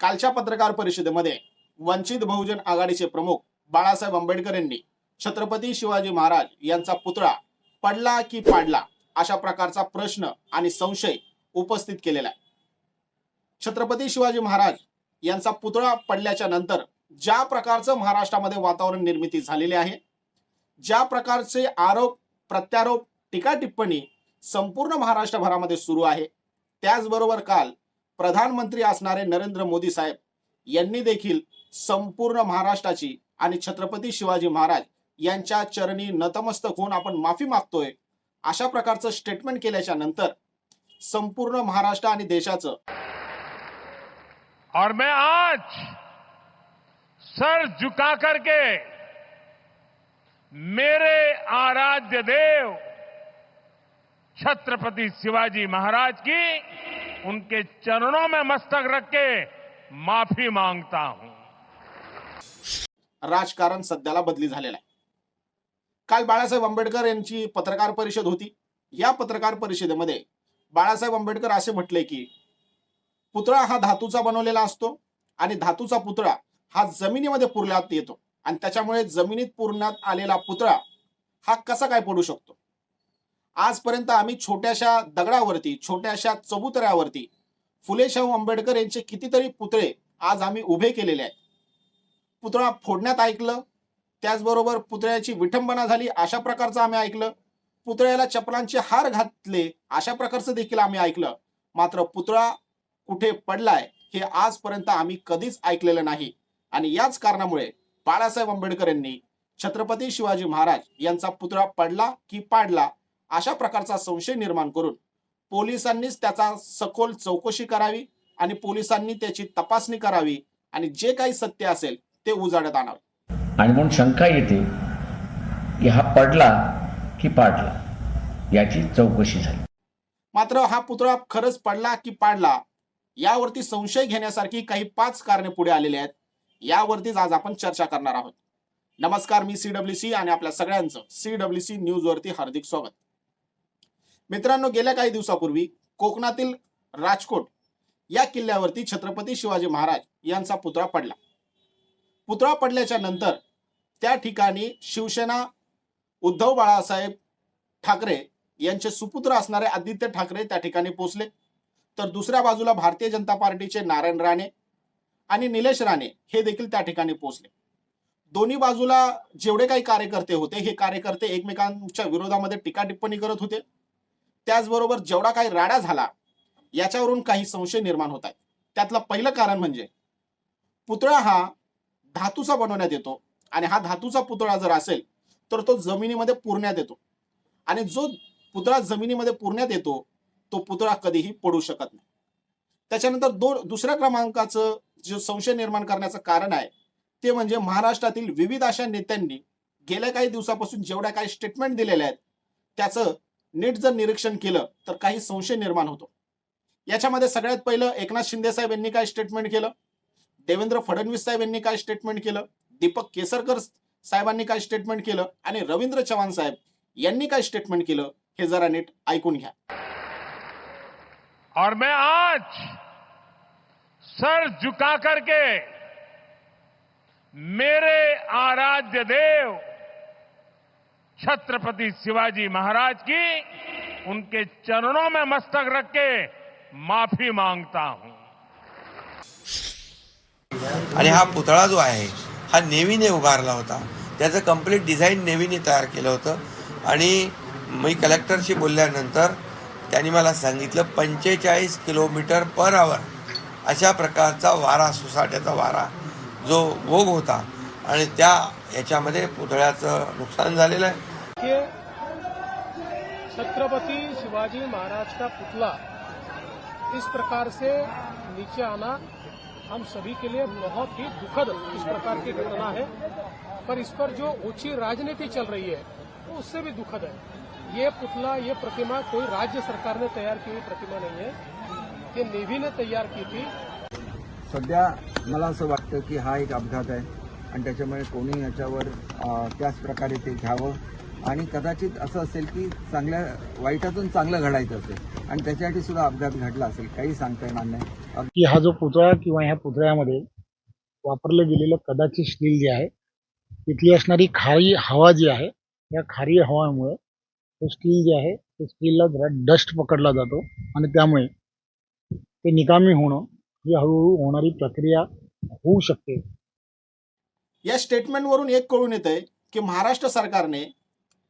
कालच्या पत्रकार परिषदेमध्ये वंचित बहुजन आघाडीचे प्रमुख बाळासाहेब आंबेडकर यांनी छत्रपती शिवाजी महाराज यांचा पुतळा पडला की पाडला अशा प्रकारचा प्रश्न आणि संशय उपस्थित केलेला आहे. छत्रपती शिवाजी महाराज यांचा पुतळा पडल्याच्या नंतर ज्या प्रकारचं महाराष्ट्रामध्ये वातावरण निर्मिती झालेली आहे ज्या प्रकारचे आरोप प्रत्यारोप टीका टिप्पणी संपूर्ण महाराष्ट्रभरामध्ये सुरू आहे त्याचबरोबर काल प्रधानमंत्री असणारे नरेंद्र मोदी साहेब यांनी देखील संपूर्ण महाराष्ट्राची आणि छत्रपती शिवाजी महाराज यांच्या चरणी नतमस्तक होऊन आपण माफी मागतोय अशा प्रकारचं स्टेटमेंट केल्याच्यानंतर संपूर्ण महाराष्ट्र आणि देशाचं और मैं आज सर झुका करके मेरे आराध्य देव छत्रपति शिवाजी महाराज की उनके चरणों में मस्तक रख के माफी मांगता हूं। राजकारण सध्याला बदली झालेलं आहे. काल बाळासाहेब आंबेडकर यांची पत्रकार परिषद होती. या पत्रकार परिषदेमध्ये बाळासाहेब आंबेडकर असे म्हटले की पुतळा हा धातूचा बनवलेला असतो आणि धातूचा पुतळा हा जमिनीमध्ये पुरण्यात येतो. आणि त्याच्यामुळे जमिनीत पुरण्यात आलेला पुतळा हा कसा काय पडू शकतो? आजपर्यंत आम्ही छोट्याशा दगडावरती छोट्याशा चबुतऱ्यावरती फुले शाहू आंबेडकर यांचे कितीतरी पुतळे आज आम्ही उभे केलेले आहेत. पुतळा फोडण्यात ऐकलं त्याचबरोबर पुतळ्याची विठंबना झाली अशा प्रकारचं आम्ही ऐकलं. पुतळ्याला चपलांचे हार घातले अशा प्रकारचं देखील आम्ही ऐकलं. मात्र पुतळा कुठे पडलाय हे आजपर्यंत आम्ही कधीच ऐकलेलं नाही. आणि याच कारणामुळे बाळासाहेब आंबेडकर यांनी छत्रपती शिवाजी महाराज यांचा पुतळा पडला की पाडला अशा प्रकारचा संशय निर्माण करून पोलिसांनीच त्याचा सखोल चौकशी करावी आणि पोलिसांनी त्याची तपासणी करावी आणि जे काही सत्य असेल ते उजाडत आणावे. आणि म्हणून शंका येते की हा पडला की पाडला याची चौकशी झाली. मात्र हा पुतळा खरंच पडला की पाडला यावरती संशय घेण्यासारखी काही पाच कारणे पुढे आलेली आहेत. यावरतीच आज आपण चर्चा करणार आहोत. नमस्कार मी सी सी आणि आपल्या सगळ्यांचं सी सी न्यूज वरती हार्दिक स्वागत. मित्रांनो गेल्या काही दिवसापूर्वी कोकणातील राजकोट या किल्ल्यावरती छत्रपती शिवाजी महाराज यांचा पुतळा पडला. पुतळा पडल्याच्या नंतर त्या ठिकाणी शिवसेना उद्धव बाळासाहेब ठाकरे यांचे सुपुत्र असणारे आदित्य ठाकरे त्या ठिकाणी पोहोचले. तर दुसऱ्या बाजूला भारतीय जनता पार्टीचे नारायण राणे आणि निलेश राणे हे देखील त्या ठिकाणी पोहोचले. दोन्ही बाजूला जेवढे काही कार्यकर्ते होते हे कार्यकर्ते एकमेकांच्या विरोधामध्ये टीका टिप्पणी करत होते. त्याचबरोबर जेवढा काही राडा झाला याच्यावरून काही संशय निर्माण होत आहेत. त्यातलं पहिलं कारण म्हणजे पुतळा हा धातूचा बनवण्यात येतो आणि हा धातूचा पुतळा जर असेल तर तो जमिनीमध्ये पुरण्यात येतो. आणि जो पुतळा जमिनीमध्ये पुरण्यात येतो तो पुतळा कधीही पडू शकत नाही. त्याच्यानंतर दोन दुसऱ्या क्रमांकाचं जे संशय निर्माण करण्याचं कारण आहे ते म्हणजे महाराष्ट्रातील विविध अशा नेत्यांनी गेल्या काही दिवसापासून जेवढ्या काही स्टेटमेंट दिलेल्या आहेत त्याचं नीट जर निरीक्षण केलं तर काही संशय निर्माण होतो. याच्यामध्ये सगळ्यात पहिलं एकनाथ शिंदे साहेब यांनी काय स्टेटमेंट केलं? देवेंद्र फडणवीस साहेब यांनी काय स्टेटमेंट केलं? दीपक केसरकर साहेबांनी काय स्टेटमेंट केलं? आणि रवींद्र चव्हाण साहेब यांनी काय स्टेटमेंट केलं? हे जरा नीट ऐकून घ्या. और मैं आज सर झुका करके मेरे आराध्य देव छत्रपति शिवाजी महाराज की उनके चरणों में मस्तक रख के माफी मांगता हूं। आणि हा पुतळा जो आहे हा नेव्हीने उभारला होता. त्याचं कंप्लीट डिझाईन नेव्हीने तयार केलं होतं. आणि मी कलेक्टरशी बोलल्यानंतर त्यांनी मला सांगितलं पंचेचाळीस किलोमीटर पर आवर अशा प्रकारचा वारा सुसाट्याचा वारा जो भोग होता. आणि त्या याच्यामध्ये पुतळ्याचं नुकसान झालेलं आहे. देखिए छत्रपति शिवाजी महाराज का पुतला इस प्रकार से नीचे आना हम सभी के लिए बहुत ही दुखद इस प्रकार की घटना है। पर इस पर जो ऊँची राजनीति चल रही है वो उससे भी दुखद है। ये पुतला ये प्रतिमा कोई राज्य सरकार ने तैयार की हुई प्रतिमा नहीं है। ये नेवी ने तैयार की थी। सध्या मला असं वाटतं की हा एक अपघात आहे आणि त्याच्यामुळे कोणी अ, त्याच प्रकारे ते घ्यावं आणि कदाचित असं असेल की चांगल्या वाईटातून चांगलं घडायचं असेल आणि त्याच्यासाठी सुद्धा अपघात घडला असेल काही सांगता येणार नाही की हा जो पुतळा किंवा ह्या पुतळ्यामध्ये वापरलं गेलेलं कदाचित स्टील जे आहे तिथली असणारी खारी हवा जी आहे या खारी हवामुळे ते स्टील जे आहे ते स्टीलला जरा डस्ट पकडला जातो आणि त्यामुळे ते निकामी होणं ही हळूहळू होणारी प्रक्रिया होऊ शकते. या स्टेटमेंटवरून एक कळून येतंय की महाराष्ट्र सरकारने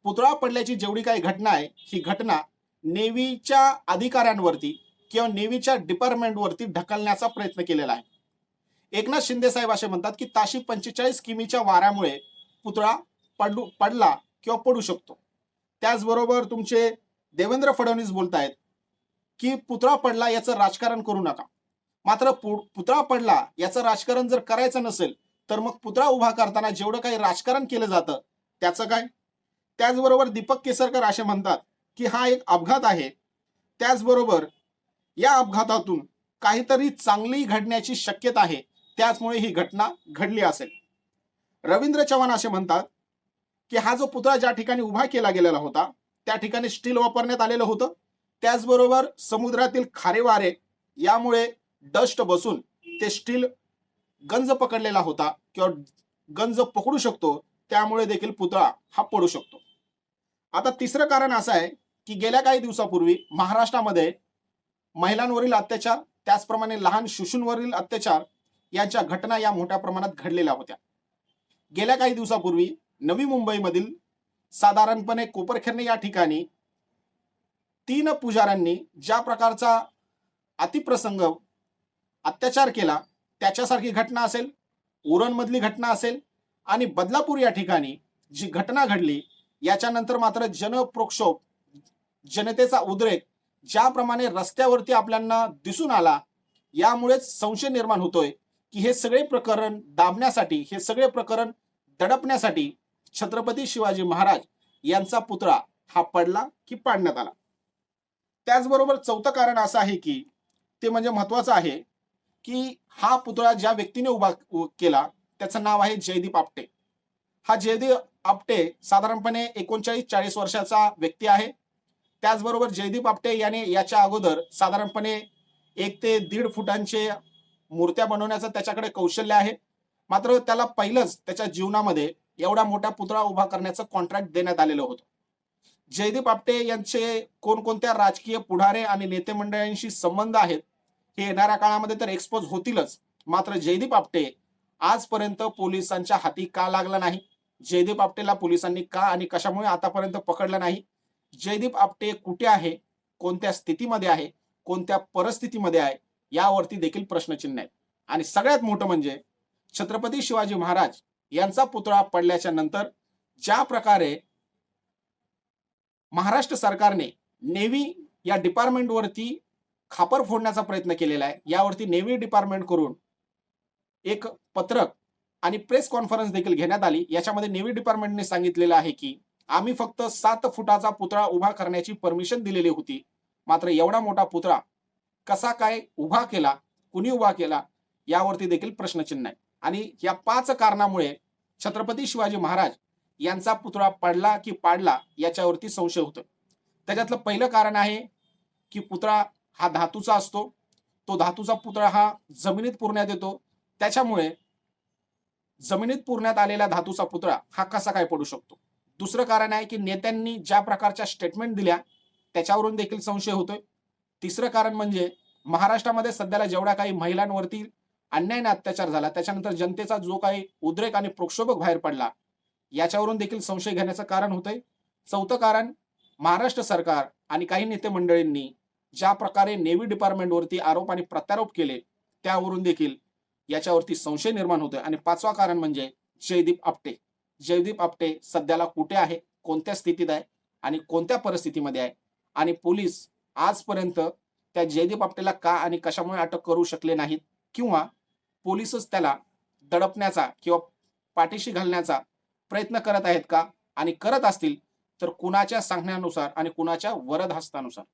पुतळा पडल्याची जेवढी काही घटना आहे ही घटना नेव्हीच्या अधिकाऱ्यांवरती किंवा नेव्हीच्या डिपार्टमेंटवरती ढकलण्याचा प्रयत्न केलेला आहे. एकनाथ शिंदे साहेब असे म्हणतात की ताशी पंचेचाळीस किमीच्या वाऱ्यामुळे पुतळा पडू पडला किंवा पडू शकतो. त्याचबरोबर तुमचे देवेंद्र फडणवीस बोलतायत की पुतळा पडला याचं राजकारण करू नका. मात्र पु- पुतळा पडला याचं राजकारण जर करायचं नसेल तर मग पुतळा उभा करताना जेवढं काही राजकारण केलं जातं त्याचं काय? त्याचबरोबर दीपक केसरकर असे म्हणतात की हा एक अपघात आहे. त्याचबरोबर या अपघातातून काहीतरी चांगली घडण्याची शक्यता आहे. त्याचमुळे ही घटना घडली असेल. रवींद्र चव्हाण असे म्हणतात की हा जो पुतळा ज्या ठिकाणी उभा केला गेलेला होता त्या ठिकाणी स्टील वापरण्यात आलेलं होतं. त्याचबरोबर समुद्रातील खारे वारे यामुळे डस्ट बसून ते स्टील गंज पकडलेला होता किंवा गंज पकडू शकतो त्यामुळे देखील पुतळा हा पडू शकतो. आता तिसरं कारण असं आहे की गेल्या काही दिवसापूर्वी महाराष्ट्रामध्ये महिलांवरील अत्याचार त्याचप्रमाणे लहान शिशूंवरील अत्याचार यांच्या घटना या मोठ्या प्रमाणात घडलेल्या होत्या. गेल्या काही दिवसापूर्वी नवी मुंबईमधील साधारणपणे कोपरखेरणे या ठिकाणी तीन पुजाऱ्यांनी ज्या प्रकारचा अतिप्रसंग अत्याचार केला त्याच्यासारखी घटना असेल उरणमधली घटना असेल आणि बदलापूर या ठिकाणी जी घटना घडली याच्यानंतर मात्र जनप्रोक्षोभ जनतेचा उद्रेक ज्याप्रमाणे रस्त्यावरती आपल्याला दिसून आला यामुळेच संशय निर्माण होतोय की हे सगळे प्रकरण दाबण्यासाठी हे सगळे प्रकरण दडपण्यासाठी छत्रपती शिवाजी महाराज यांचा पुतळा हा पडला की पाडण्यात आला. त्याचबरोबर चौथं कारण असं आहे की ते म्हणजे महत्वाचं आहे की हा पुतळा ज्या व्यक्तीने उभा केला त्याचं नाव आहे जयदीप आपटे. हा जयदीप आपटे साधारणपणे एकोणचाळीस चाळीस वर्षाचा व्यक्ती आहे. त्याचबरोबर जयदीप आपटे याने याच्या अगोदर साधारणपणे एक ते दीड फुटांचे मूर्त्या बनवण्याचं त्याच्याकडे कौशल्य आहे. मात्र त्याला पहिलंच त्याच्या जीवनामध्ये एवढा मोठा पुतळा उभा करण्याचं कॉन्ट्रॅक्ट देण्यात आलेलं होतं. जयदीप आपटे यांचे कोणकोणत्या राजकीय पुढारे आणि नेते मंडळांशी संबंध आहेत हे येणाऱ्या काळामध्ये तर एक्सपोज होतीलच. मात्र जयदीप आपटे आजपर्यंत पोलिसांच्या हाती का लागला नाही? जयदीप आपटेला पोलिसांनी का आणि कशामुळे आतापर्यंत पकडलं नाही? जयदीप आपटे कुठे आहे? कोणत्या स्थितीमध्ये आहे? कोणत्या परिस्थितीमध्ये आहे? यावरती देखील प्रश्नचिन्ह आहेत. आणि सगळ्यात मोठं म्हणजे छत्रपती शिवाजी महाराज यांचा पुतळा पडल्याच्या नंतर ज्या प्रकारे महाराष्ट्र सरकारने नेव्ही या डिपार्टमेंटवरती खापर फोडण्याचा प्रयत्न केलेला आहे यावरती नेव्ही डिपार्टमेंट करून एक पत्रक आणि प्रेस कॉन्फरन्स देखील घेण्यात आली. याच्यामध्ये नेव्ही डिपार्टमेंटने सांगितलेलं आहे की आम्ही फक्त सात फुटाचा पुतळा उभा करण्याची परमिशन दिलेली होती. मात्र एवढा मोठा पुतळा कसा काय उभा केला कुणी उभा केला यावरती देखील प्रश्नचिन्ह आहे. आणि या पाच कारणामुळे छत्रपती शिवाजी महाराज यांचा पुतळा पडला की पाडला याच्यावरती संशय होतो. त्याच्यातलं पहिलं कारण आहे की पुतळा हा धातूचा असतो. तो धातूचा पुतळा हा जमिनीत पुरण्यात येतो. त्याच्यामुळे जमिनीत पुरण्यात आलेला धातूचा पुतळा हा कसा काय पडू शकतो? दुसरं कारण आहे की नेत्यांनी ज्या प्रकारच्या स्टेटमेंट दिल्या त्याच्यावरून देखील संशय होतोय. तिसरं कारण म्हणजे महाराष्ट्रामध्ये सध्याला जेवढा काही महिलांवरती अन्यायाने अत्याचार झाला त्याच्यानंतर जनतेचा जो काही उद्रेक आणि प्रक्षोभक बाहेर पडला याच्यावरून देखील संशय घेण्याचं कारण होतंय. चौथं कारण महाराष्ट्र सरकार आणि काही नेते मंडळींनी ज्या प्रकारे नेव्ही डिपार्टमेंटवरती आरोप आणि प्रत्यारोप केले त्यावरून देखील याच्यावरती संशय निर्माण होतोय. आणि पाचवा कारण म्हणजे जयदीप आपटे. जयदीप आपटे सध्याला कुठे आहे? कोणत्या स्थितीत आहे? आणि कोणत्या परिस्थितीमध्ये आहे? आणि पोलीस आजपर्यंत त्या जयदीप आपटेला का आणि कशामुळे अटक करू शकले नाहीत? किंवा पोलीसच त्याला दडपण्याचा किंवा पाठीशी घालण्याचा प्रयत्न करत आहेत का? आणि करत असतील तर कुणाच्या सांगण्यानुसार आणि कुणाच्या वरद हस्तानुसार